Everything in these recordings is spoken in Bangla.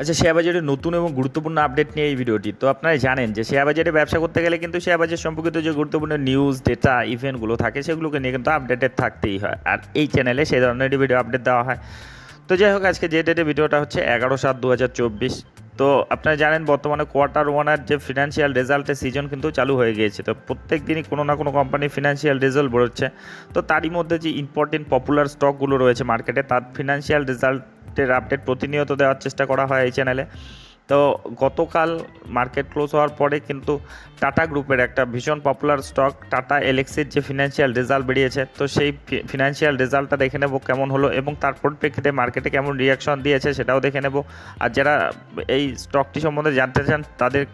আচ্ছা শেয়ার বাজারের নতুন এবং গুরুত্বপূর্ণ আপডেট নিয়ে এই ভিডিওটি। তো আপনারা জানেন যে শেয়ার বাজারে ব্যবসা করতে গেলে কিন্তু শেয়ার বাজার সম্পর্কিত যে গুরুত্বপূর্ণ নিউজ ডেটা ইভেন্টগুলো থাকে, সেগুলোকে নিয়ে কিন্তু আপডেটেড থাকতেই হয়। আর এই চ্যানেলে সেই ধরনের ভিডিও আপডেট দেওয়া হয়। তো যাই হোক, আজকে যে ডেটে ভিডিওটা হচ্ছে এগারো সাত দু তো আপনারা জানেন, বর্তমানে কোয়ার্টার ওয়ানের যে ফিনান্সিয়াল রেজাল্টের সিজন কিন্তু চালু হয়ে গিয়েছে। তো প্রত্যেক দিনই কোনো না কোনো কোম্পানির ফিনান্সিয়াল রেজাল্ট বেরোচ্ছে। তো তারই মধ্যে যে ইম্পর্টেন্ট পপুলার স্টকগুলো রয়েছে মার্কেটে তার ফিনান্সিয়াল রেজাল্টের আপডেট প্রতিনিয়ত দেওয়ার চেষ্টা করা হয় এই চ্যানেলে তো গতকাল মার্কেট ক্লোজ হওয়ার পরে কিন্তু টাটা গ্রুপের একটা ভীষণ পপুলার স্টক টাটা এলেক্সির যে ফিনান্সিয়াল রেজাল্ট বেরিয়েছে, তো সেই ফিনান্সিয়াল রেজাল্টটা দেখে নেব কেমন হলো এবং তার পরিপ্রেক্ষিতে মার্কেটে কেমন রিয়াকশন দিয়েছে সেটাও দেখে নেব। আর যারা এই স্টকটি সম্বন্ধে জানতে চান, তাদের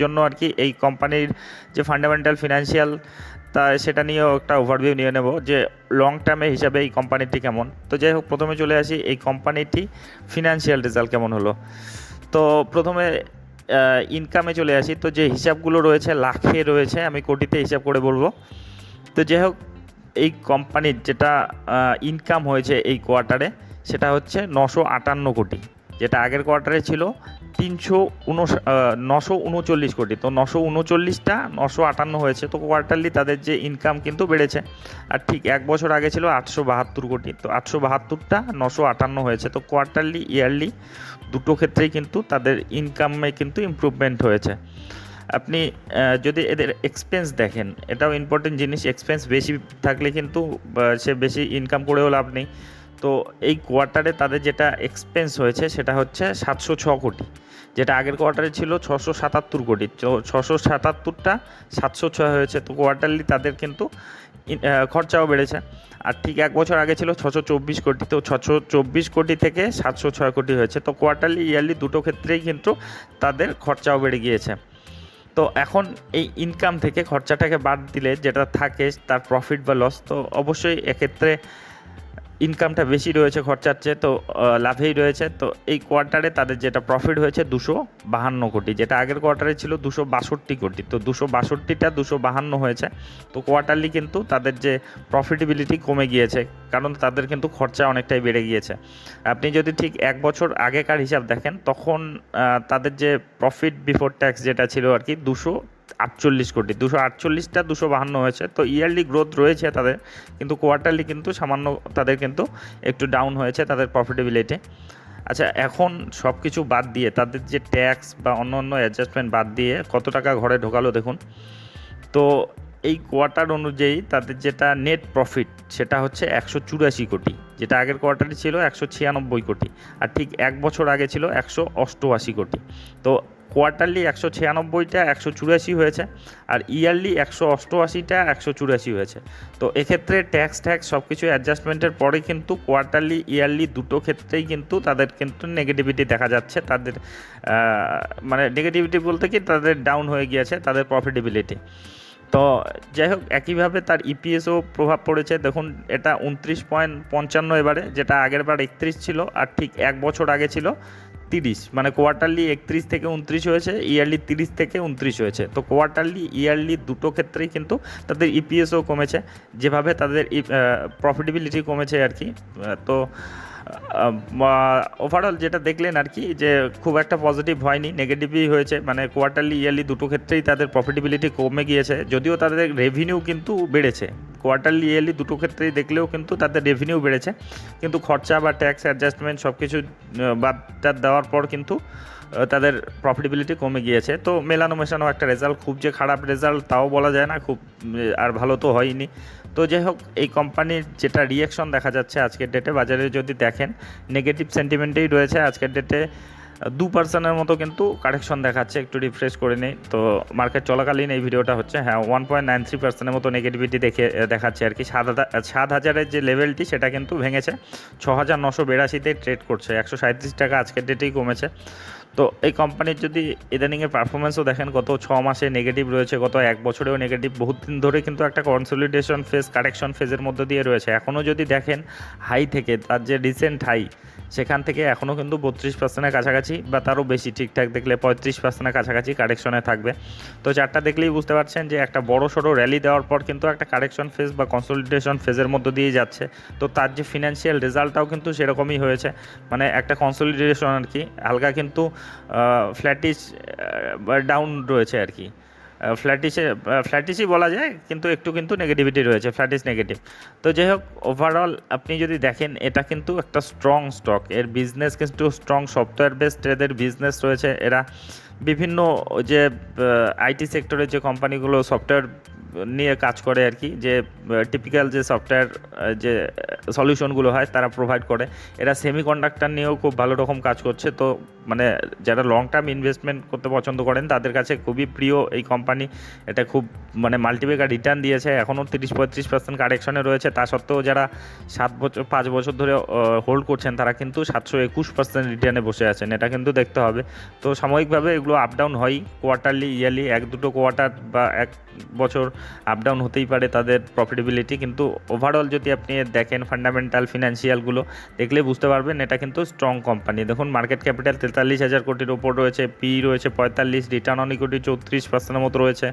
জন্য আর কি এই কোম্পানির যে ফান্ডামেন্টাল ফিনান্সিয়াল তা সেটা নিয়েও একটা ওভারভিউ নিয়ে নেব যে লং টার্মে হিসাবে এই কোম্পানিটি কেমন। তো যাই হোক, প্রথমে চলে আসি, এই কোম্পানিটি ফিনান্সিয়াল রেজাল্ট কেমন হলো? তো প্রথমে ইনকামে চলে আসি। তো যে হিসাবগুলো রয়েছে, লাখে রয়েছে, আমি কোটিতে হিসাব করে বলব। তো যাই হোক, এই কোম্পানির যেটা ইনকাম হয়েছে এই কোয়ার্টারে সেটা হচ্ছে নশো আটান্ন কোটি। যেটা আগের কোয়ার্টারে ছিল তিনশো নশো উনচল্লিশ কোটি। তো নশো উনচল্লিশটা, নশো আটান্ন হয়েছে। তো কোয়ার্টারলি তাদের যে ইনকাম কিন্তু বেড়েছে। আর ঠিক এক বছর আগে ছিল আটশো বাহাত্তর কোটি। তো আটশো বাহাত্তরটা নশো আটান্ন হয়েছে। তো কোয়ার্টারলি ইয়ারলি দুটো ক্ষেত্রেই কিন্তু তাদের ইনকামে কিন্তু ইম্প্রুভমেন্ট হয়েছে। আপনি যদি এদের এক্সপেন্স দেখেন, এটাও ইম্পর্টেন্ট জিনিস। এক্সপেন্স বেশি থাকলে কিন্তু সে বেশি ইনকাম করেও লাভ নেই। তো এই কোয়ার্টারে তাদের যেটা এক্সপেন্স হয়েছে সেটা হচ্ছে সাতশো ছ কোটি। যেটা আগের কোয়ার্টারে ছিল ছশো সাতাত্তর কোটি। ছশো সাতাত্তরটা সাতশো ছয় হয়েছে। তো কোয়ার্টারলি তাদের কিন্তু খরচাও বেড়েছে। আর ঠিক এক বছর আগে ছিল ছশো চব্বিশ কোটি। তো ছশো চব্বিশ কোটি থেকে সাতশো ছয় কোটি হয়েছে। তো কোয়ার্টারলি ইয়ারলি দুটো ক্ষেত্রেই কিন্তু তাদের খরচাও বেড়ে গিয়েছে। তো এখন এই ইনকাম থেকে খরচাটাকে বাদ দিলে যেটা থাকে তার প্রফিট বা লস তো অবশ্যই এক্ষেত্রে ইনকামটা বেশি রয়েছে খরচার চেয়ে, তো লাভেই রয়েছে। তো, এই কোয়ার্টারে তাদের যেটা প্রফিট হয়েছে দুশো বাহান্ন কোটি, যেটা আগের কোয়ার্টারে ছিল দুশো বাষট্টি কোটি। তো, দুশো বাষট্টিটা দুশো বাহান্ন হয়েছে। তো কোয়ার্টারলি কিন্তু তাদের যে প্রফিটেবিলিটি কমে গিয়েছে, কারণ তাদের কিন্তু খরচা অনেকটাই বেড়ে গিয়েছে। আপনি যদি ঠিক এক বছর আগেকার হিসাব দেখেন, তখন তাদের যে প্রফিট বিফোর ট্যাক্স যেটা ছিল আর কি, দুশো আটচল্লিশ কোটি, দুশো আটচল্লিশটা দুশো বাহান্ন হয়েছে। তো ইয়ারলি গ্রোথ রয়েছে তাদের, কিন্তু কোয়ার্টারলি কিন্তু সামান্য তাদের কিন্তু একটু ডাউন হয়েছে তাদের প্রফিটেবিলিটি আচ্ছা এখন সব কিছু বাদ দিয়ে, তাদের যে ট্যাক্স বা অন্য অন্য অ্যাডজাস্টমেন্ট বাদ দিয়ে কত টাকা ঘরে ঢোকালো দেখুন। তো এই কোয়ার্টার অনুযায়ী তাদের যেটা নেট প্রফিট সেটা হচ্ছে একশো চুরাশি কোটি, যেটা আগের কোয়ার্টারে ছিল একশো ছিয়ানব্বই কোটি, আর ঠিক এক বছর আগে ছিল একশো অষ্টআশি কোটি। তো কোয়ার্টারলি একশো ছিয়ানব্বইটা, একশো চুরাশি হয়েছে আর ইয়ারলি একশো অষ্টআশিটা, একশো চুরাশি হয়েছে। তো এক্ষেত্রে ট্যাক্স ট্যাক্স সব কিছু অ্যাডজাস্টমেন্টের পরে কিন্তু কোয়ার্টারলি, ইয়ারলি দুটো ক্ষেত্রেই কিন্তু তাদের কিন্তু নেগেটিভিটি দেখা যাচ্ছে। তাদের মানে নেগেটিভিটি বলতে কি তাদের ডাউন হয়ে গিয়েছে, তাদের প্রফিটেবিলিটি তো যাই হোক, একইভাবে তার ইপিএসও প্রভাব পড়েছে। দেখুন, এটা উনত্রিশ পয়েন্ট পঞ্চান্ন এবারে, যেটা আগের বার একত্রিশ ছিল আর ঠিক এক বছর আগে ছিল। তিরিশ মানে কোয়ার্টারলি একত্রিশ থেকে উনত্রিশ হয়েছে ইয়ারলি তিরিশ থেকে উনত্রিশ হয়েছে। তো কোয়ার্টারলি ইয়ারলি দুটো ক্ষেত্রেই কিন্তু তাদের ইপিএসও কমেছে, যেভাবে তাদের প্রফিটেবিলিটি কমেছে আর কি। তো ওভারঅল যেটা দেখলেন আর কি, যে খুব একটা পজিটিভ হয়নি নেগেটিভই হয়েছে মানে কোয়ার্টারলি ইয়ারলি দুটো ক্ষেত্রেই তাদের প্রফিটেবিলিটি কমে গিয়েছে, যদিও তাদের রেভিনিউ কিন্তু বেড়েছে। কোয়ার্টারলি ইয়ারলি দুটো ক্ষেত্রেই দেখলেও কিন্তু তাদের রেভিনিউ বেড়েছে, কিন্তু খরচা বা ট্যাক্স অ্যাডজাস্টমেন্ট সব কিছু বাদ দেওয়ার পর কিন্তু তাদের প্রফিটেবিলিটি কমে গিয়েছে। তো মেলানো মেশানো একটা রেজাল্ট খুব যে খারাপ রেজাল্ট তাও বলা যায় না, খুব আর ভালো তো হয়নি। তো যাই হোক, এই কোম্পানির যেটা রিয়াকশন দেখা যাচ্ছে আজকের ডেটে বাজারে যদি দেখেন নেগেটিভ সেন্টিমেন্টেই রয়েছে আজকের ডেটে দু পার্সেন্টের মতো কিন্তু কারেকশন দেখাচ্ছে, একটু রিফ্রেশ করে নিই। তো মার্কেট চলাকালীন এই ভিডিওটা হচ্ছে হ্যাঁ ওয়ান পয়েন্ট নাইন থ্রি পার্সেন্টের মতো নেগেটিভিটি দেখে দেখাচ্ছে আর কি। সাত হাজার, সাত হাজারের যে লেভেলটি সেটা কিন্তু ভেঙেছে। ছ হাজার নশো বিরাশিতে ট্রেড করছে। একশো সাঁত্রিশ টাকা আজকের ডেটেই কমেছে। তো এই কোম্পানির যদি ইদানিংয়ের পারফরমেন্সও দেখেন, গত ছ মাসে নেগেটিভ রয়েছে, গত এক বছরেও নেগেটিভ বহুত দিন ধরে কিন্তু একটা কনসলিডেশন ফেজ কারেকশন ফেজের মধ্যে দিয়ে রয়েছে। এখনও যদি দেখেন হাই থেকে, তার যে রিসেন্ট হাই সেখান থেকে এখনও কিন্তু বত্রিশ পার্সেন্টের কাছাকাছি বা তারও বেশি, ঠিকঠাক দেখলে পঁয়ত্রিশ পার্সেন্টের কাছাকাছি কারেকশনে থাকবে। তো চারটা দেখলেই বুঝতে পারছেন যে একটা বড় সড়ো র্যালি দেওয়ার পর কিন্তু একটা কারেকশন ফেজ বা কনসলিডেশন ফেজের মধ্য দিয়ে যাচ্ছে। তো তার যে ফিনান্সিয়াল রেজাল্টটাও কিন্তু সেরকমই হয়েছে। মানে একটা কনসলিডেশন আর কি, হালকা কিন্তু ফ্ল্যাটিস ডাউন রয়েছে আর কি। ফ্ল্যাটিসে ফ্ল্যাটিসই বলা যায়, কিন্তু একটু কিন্তু নেগেটিভিটি রয়েছে ফ্ল্যাটিস নেগেটিভ তো যাই হোক ওভারঅল আপনি যদি দেখেন, এটা কিন্তু একটা স্ট্রং স্টক এর বিজনেস কিন্তু স্ট্রং সফটওয়্যার বেসড এদের বিজনেস রয়েছে। এরা বিভিন্ন যে আইটি সেক্টরের যে কোম্পানিগুলো সফটওয়্যার নিয়ে কাজ করে আর কি, যে টিপিক্যাল যে সফটওয়্যার যে সলিউশনগুলো হয় তারা প্রোভাইড করে। এরা সেমি কন্ডাক্টর নিয়েও খুব ভালো রকম কাজ করছে। তো মানে যারা লং টার্ম ইনভেস্টমেন্ট করতে পছন্দ করেন, তাদের কাছে খুবই প্রিয় এই কোম্পানি এটা খুব মানে মাল্টিপেকার রিটার্ন দিয়েছে। এখনও তিরিশ পঁয়ত্রিশ পার্সেন্ট কারেকশনে রয়েছে। তা সত্ত্বেও যারা সাত বছর, পাঁচ বছর ধরে হোল্ড করছেন, তারা কিন্তু সাতশো একুশ পার্সেন্ট রিটার্নে বসে আছেন। এটা কিন্তু দেখতে হবে। তো, সাময়িকভাবে এগুলো আপ ডাউন হয় কোয়ার্টারলি ইয়ারলি এক দুটো কোয়ার্টার বা এক বছর আপ ডাউন হতেই পারে তাদের প্রফিটেবিলিটি কিন্তু ওভারঅল যদি আপনি দেখেন ফান্ডামেন্টাল ফিনান্সিয়ালগুলো দেখলে বুঝতে পারবেন এটা কিন্তু স্ট্রং কোম্পানি দেখুন মার্কেট ক্যাপিটাল তেতাল্লিশ হাজার কোটির ওপর রয়েছে পি রয়েছে পঁয়তাল্লিশ রিটার্ন অন ইকুইটি চৌত্রিশ পার্সেন্টের মতো রয়েছে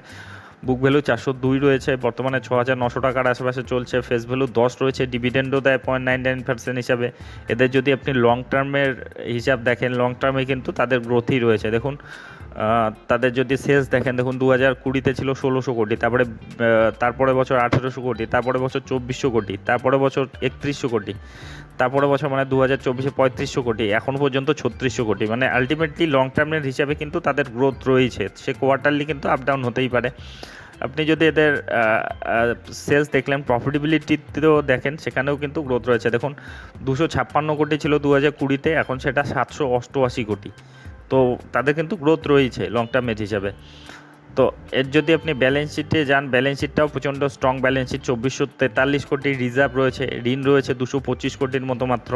বুক ভ্যালু চারশো দুই রয়েছে, বর্তমানে ছ হাজার নশো টাকার আশেপাশে চলছে ফেস ভ্যালু দশ রয়েছে ডিভিডেন্ডও দেয় পয়েন্ট নাইন নাইন পার্সেন্ট হিসাবে। এদের যদি আপনি লং টার্মের হিসাব দেখেন লং টার্মে কিন্তু তাদের গ্রোথই রয়েছে। দেখুন তাদের যদি সেলস দেখেন, দেখুন দু হাজার কুড়িতে ছিল ষোলোশো কোটি, তারপরে তারপরে বছর আঠেরোশো কোটি তারপরে বছর চব্বিশশো কোটি তারপরে বছর একত্রিশশো কোটি তারপরে বছর মানে দু হাজার চব্বিশে পঁয়ত্রিশশো কোটি, এখন পর্যন্ত ছত্রিশশো কোটি। মানে আলটিমেটলি লং টার্মের হিসাবে কিন্তু তাদের গ্রোথ রয়েছে। সে কোয়ার্টারলি কিন্তু আপ ডাউন হতেই পারে। আপনি যদি এদের সেলস দেখলেন প্রফিটেবিলিটিতেও দেখেন, সেখানেও কিন্তু গ্রোথ রয়েছে। দেখুন, দুশো ছাপ্পান্ন কোটি ছিল দু হাজার কুড়িতে, এখন সেটা সাতশো অষ্টআশি কোটি। তো তাদের কিন্তু গ্রোথ রয়েছে লং টার্মের হিসাবে। তো এর যদি আপনি ব্যালেন্স শিটে যান ব্যালেন্স শিটটাও প্রচণ্ড স্ট্রং ব্যালেন্স শিট চব্বিশশো তেতাল্লিশ কোটি রিজার্ভ রয়েছে, ঋণ রয়েছে দুশো পঁচিশ কোটির মতো মাত্র।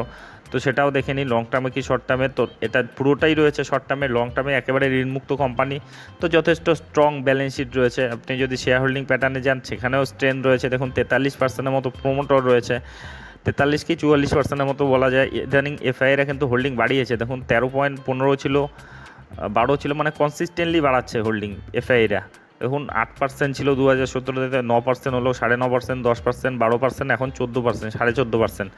তো সেটাও দেখে নিই লং টার্মে কি শর্ট টার্মে তো এটা পুরোটাই রয়েছে শর্ট টার্মে লং টার্মে একেবারে ঋণমুক্ত কোম্পানি তো যথেষ্ট স্ট্রং ব্যালেন্স শিট রয়েছে। আপনি যদি শেয়ার হোল্ডিং প্যাটার্নে যান, সেখানেও স্ট্রেন রয়েছে। দেখুন তেতাল্লিশ পার্সেন্টের মতো প্রোমোটর রয়েছে। তেতাল্লিশ কি চুয়াল্লিশ পার্সেন্টের মতো বলা যায়। ইদানিং এফআইআরা কিন্তু হোল্ডিং বাড়িয়েছে। দেখুন, তেরো পয়েন্ট পনেরো ছিল বারো ছিল মানে কনসিস্টেন্টলি বাড়াচ্ছে হোল্ডিং এফআইরা দেখুন, আট পার্সেন্ট ছিল দু হাজার সতেরোতে ন পার্সেন্ট হলো, সাড়ে ন পার্সেন্ট দশ পার্সেন্ট বারো পার্সেন্ট এখন চোদ্দ পার্সেন্ট সাড়ে চোদ্দ পার্সেন্ট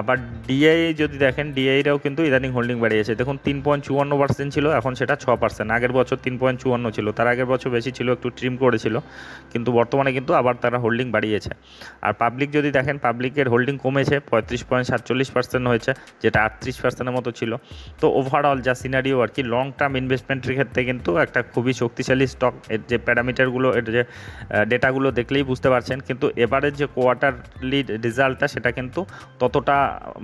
আবার ডিআই যদি দেখেন ডিআইরাও কিন্তু ইদানিং হোল্ডিং বাড়িয়েছে। দেখুন, তিন পয়েন্ট চুয়ান্ন পার্সেন্ট ছিল, এখন সেটা ছ পার্সেন্ট আগের বছর তিন পয়েন্ট চুয়ান্ন ছিল, তার আগের বছর বেশি ছিল, একটু ট্রিম করেছিল, কিন্তু বর্তমানে কিন্তু আবার তারা হোল্ডিং বাড়িয়েছে। আর পাবলিক যদি দেখেন পাবলিকের হোল্ডিং কমেছে, পঁয়ত্রিশ পয়েন্ট সাতচল্লিশ পার্সেন্ট হয়েছে, যেটা আটত্রিশ পার্সেন্টের মতো ছিল। তো ওভারঅল যা সিনারিও আর কি লং টার্ম ইনভেস্টমেন্টের ক্ষেত্রে কিন্তু একটা খুবই শক্তিশালী স্টক এর যে প্যারামিটারগুলো যে ডেটাগুলো দেখলেই বুঝতে পারছেন। কিন্তু এবারের যে কোয়ার্টারলি রেজাল্টটা সেটা কিন্তু ততটা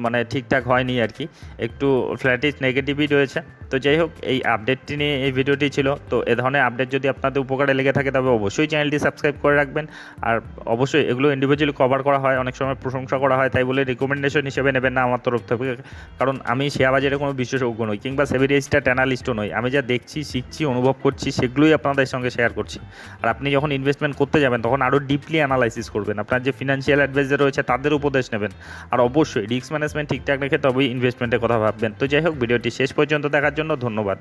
মানে ঠিকঠাক হয়নি আর কি। একটু ফ্ল্যাটিস নেগেটিভই রয়েছে। তো যাই হোক, এই আপডেটটি নিয়ে এই ভিডিওটি ছিল। তো এ ধরনের আপডেট যদি আপনাদের উপকারে লেগে থাকে, তবে অবশ্যই চ্যানেলটি সাবস্ক্রাইব করে রাখবেন। আর অবশ্যই এগুলো ইন্ডিভিজুয়ালি কভার করা হয়, অনেক সময় প্রশংসা করা হয়, তাই বলে রিকমেন্ডেশন হিসেবে নেবেন না আমার তরফ থেকে। কারণ আমি শেয়ার বাজারে কোনো বিশেষজ্ঞ নই, কিংবা সেভিরিস্টার অ্যানালিস্টও নই। আমি যা দেখছি, শিখছি, অনুভব করছি, সেগুলোই আপনাদের সঙ্গে শেয়ার করছি। আর আপনি যখন ইনভেস্টমেন্ট করতে যাবেন, তখন আরও ডিপলি অ্যানালাইসিস করবেন। আপনার যে ফিনান্সিয়াল অ্যাডভাইজার রয়েছে, তাদের উপদেশ নেবেন। আর অবশ্যই রিস্ক ম্যানেজমেন্ট ঠিকঠাক রেখে তবেই ইনভেস্টমেন্টের কথা ভাববেন। তো যাই হোক, ভিডিওটি শেষ পর্যন্ত দেখার জন্য ধন্যবাদ।